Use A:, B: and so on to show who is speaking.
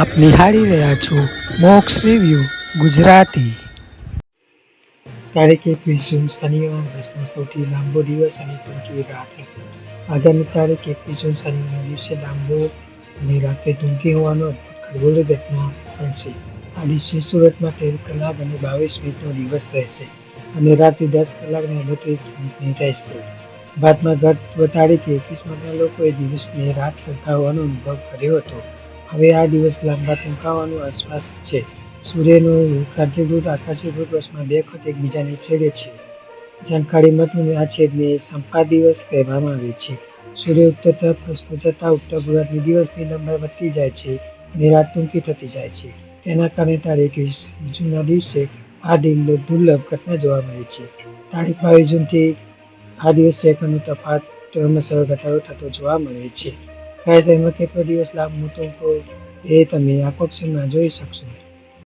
A: આપ નિહાળી રહ્યા છો મોક્ષ રિવ્યુ ગુજરાતી. તારીખ એકવીસ જૂન શનિવાર, દસમો સૌથી લાંબો દિવસ અને ટૂંકી રાત હશે. આગામી તારીખ એકવીસ જૂન શનિવાર દિવસે લાંબો અને રાત્રે ટૂંકી હોવાનો ખગોળ ઘટના બનશે આ દિવસે સુરતમાં તેર કલાક અને બાવીસ મિનિટનો દિવસ રહેશે અને રાત્રે દસ કલાક અને અડત્રીસ મિનિટની રહેશે. ભારતમાં ગત તારીખે એકવીસ માર્ચના લોકોએ દિવસને રાત સરખા હોવાનો અનુભવ કર્યો હતો. હવે આ દિવસ લાંબા ટૂંકાવાનું આસપાસ છે. સૂર્યનો કાર્યભૂત આકાશીભૂત વર્ષમાં બે વખત એકબીજાને છેડે છે. જાણકારી મતનું આ છેદને સંપા દિવસ કહેવામાં આવે છે. સૂર્ય ઉત્તર તરફ ખસતો જતા ઉત્તર ગોળાર્ધની દિવસની લંબાઈ વધતી જાય છે અને રાત ટૂંકી થતી જાય છે. તેના કારણે તારીખ વીસ જૂનના દિવસે આ દિલ- દુર્લભ ઘટના જોવા મળે છે. તારીખ બાવીસ જૂનથી આ દિવસે સેકન્ડનો તફાવત ક્રમશઃ ઘટાડો થતો જોવા મળે છે. ખાસ તેમાં કેટલો દિવસ લાંબો હોય એ તમે આ ઓપ્શનમાં જોઈ શકશો.